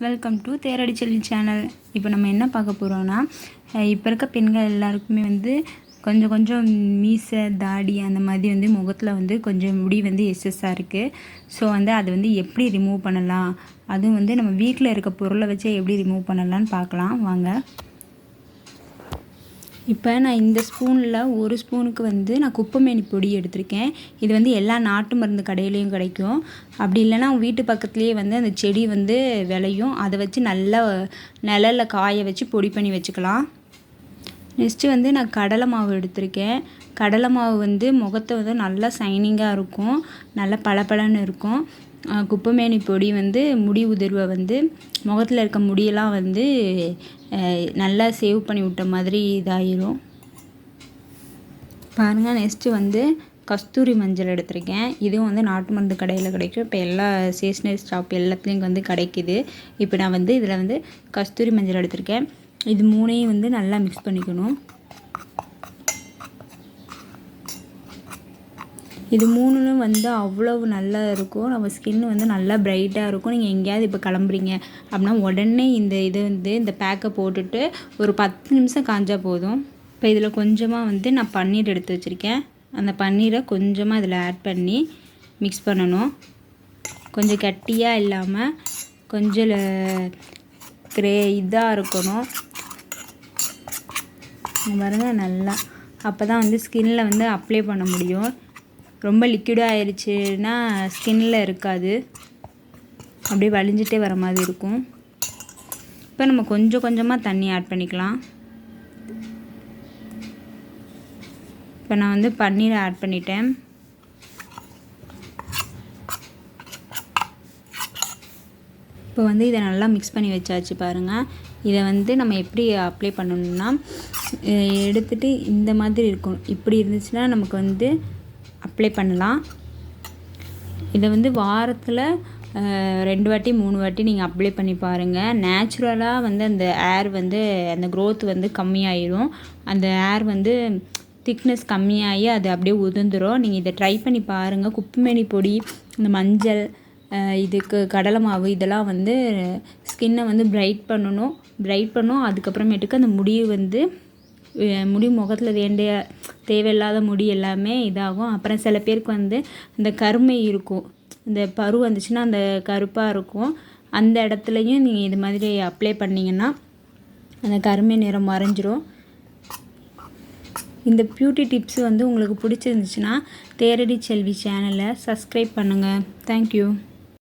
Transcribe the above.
Welcome to Theradi Selvi channel இப்போ நம்ம என்ன பார்க்க போகிறோன்னா இப்போ இருக்க பெண்கள் எல்லாருக்குமே வந்து கொஞ்சம் கொஞ்சம் மீசை தாடி அந்த மாதிரி வந்து முகத்தில் வந்து கொஞ்சம் முடி வந்து எஸ்எஸ்ஸாக இருக்குது ஸோ வந்து அது வந்து எப்படி ரிமூவ் பண்ணலாம்? அதுவும் வந்து நம்ம வீட்டில் இருக்க பொருளை வச்சு எப்படி ரிமூவ் பண்ணலான்னு பார்க்கலாம். வாங்க. இப்போ நான் இந்த ஸ்பூனில் ஒரு ஸ்பூனுக்கு வந்து நான் குப்பைமேனி பொடி எடுத்திருக்கேன். இது வந்து எல்லா நாட்டு மருந்து கடையிலையும் கிடைக்கும். அப்படி இல்லைன்னா வீட்டு பக்கத்துலேயே வந்து அந்த செடி வந்து விளையும். அதை வச்சு நல்லா நிழலில் காய வச்சு பொடி பண்ணி வச்சுக்கலாம். நெக்ஸ்ட்டு வந்து நான் கடலை மாவு எடுத்திருக்கேன். கடலை மாவு வந்து முகத்தை வந்து நல்லா சைனிங்காக இருக்கும். நல்லா பளபளன்னு இருக்கும். குப்பைமேனி பொடி வந்து முடி உதிர்வை வந்து முகத்தில் இருக்க முடியெல்லாம் வந்து நல்லா சேவ் பண்ணி விட்ட மாதிரி இதாயிரும். பாருங்கள் நெக்ஸ்ட்டு வந்து கஸ்தூரி மஞ்சள் எடுத்திருக்கேன். இதுவும் வந்து நாட்டு மருந்து கடையில் கிடைக்கும். இப்போ எல்லா ஸ்டேஷ்னரி ஸ்டாப் எல்லாத்துலேயும் வந்து கிடைக்கிது. இப்போ நான் வந்து இதில் வந்து கஸ்தூரி மஞ்சள் எடுத்திருக்கேன். இது மூணையும் வந்து நல்லா மிக்ஸ் பண்ணிக்கணும். இது மூணுலும் வந்து அவ்வளவு நல்லா இருக்கும். நம்ம ஸ்கின் வந்து நல்லா பிரைட்டாக இருக்கும். நீங்கள் எங்கேயாவது இப்போ கிளம்புறீங்க அப்படின்னா உடனே இந்த இது வந்து இந்த பேக்கை போட்டுட்டு ஒரு பத்து நிமிஷம் காஞ்சால் போதும். இப்போ இதில் கொஞ்சமாக வந்து நான் பன்னீர் எடுத்து வச்சுருக்கேன். அந்த பன்னீரை கொஞ்சமாக இதில் ஆட் பண்ணி மிக்ஸ் பண்ணணும். கொஞ்சம் கட்டியாக இல்லாமல் கொஞ்சம் கிரே இதாக இருக்கணும். பாருங்கள் நல்லா. அப்போ தான் வந்து ஸ்கின்னில் வந்து அப்ளை பண்ண முடியும். ரொம்ப லிக்விடாக ஆயிடுச்சுன்னா ஸ்கின்னில் இருக்காது. அப்படியே வலிஞ்சிட்டே வர மாதிரி இருக்கும். இப்போ நம்ம கொஞ்சம் கொஞ்சமாக தண்ணி ஆட் பண்ணிக்கலாம். இப்போ நான் வந்து பன்னீரை ஆட் பண்ணிட்டேன். இப்போ வந்து இதை நல்லா மிக்ஸ் பண்ணி வச்சாச்சு பாருங்கள் இதை வந்து நம்ம எப்படி அப்ளை பண்ணணும்னா எடுத்துகிட்டு இந்த மாதிரி இருக்கும். இப்படி இருந்துச்சுன்னா நமக்கு வந்து அப்ளை பண்ணலாம். இதை வந்து வாரத்தில் ரெண்டு வாட்டி மூணு வாட்டி நீங்கள் அப்ளை பண்ணி பாருங்கள் நேச்சுரலாக வந்து அந்த ஏர் வந்து அந்த க்ரோத் வந்து கம்மியாயிரும். அந்த ஏர் வந்து திக்னஸ் கம்மியாகி அது அப்படியே உதிர்ந்துடும் நீங்கள் இதை ட்ரை பண்ணி பாருங்கள் குப்பைமேனி பொடி இந்த மஞ்சள் இதுக்கு கடலை மாவு இதெல்லாம் வந்து ஸ்கின்னை வந்து பிரைட் பண்ணணும். பிரைட் பண்ணும். அதுக்கப்புறமேட்டுக்கு அந்த முடி வந்து முடி முகத்தில் வேண்டிய தேவையில்லாத முடி எல்லாமே இதாகும். அப்புறம் சில பேருக்கு வந்து இந்த கருமை இருக்கும். இந்த பரு வந்துச்சுன்னா அந்த கருப்பாக இருக்கும். அந்த இடத்துலையும் நீங்கள் இது மாதிரி அப்ளை பண்ணிங்கன்னா அந்த கருமை நிறம் மறைஞ்சிரும். இந்த பியூட்டி டிப்ஸ் வந்து உங்களுக்கு பிடிச்சிருந்துச்சுன்னா தேரடி செல்வி சேனலை சப்ஸ்கிரைப் பண்ணுங்கள் தேங்க்யூ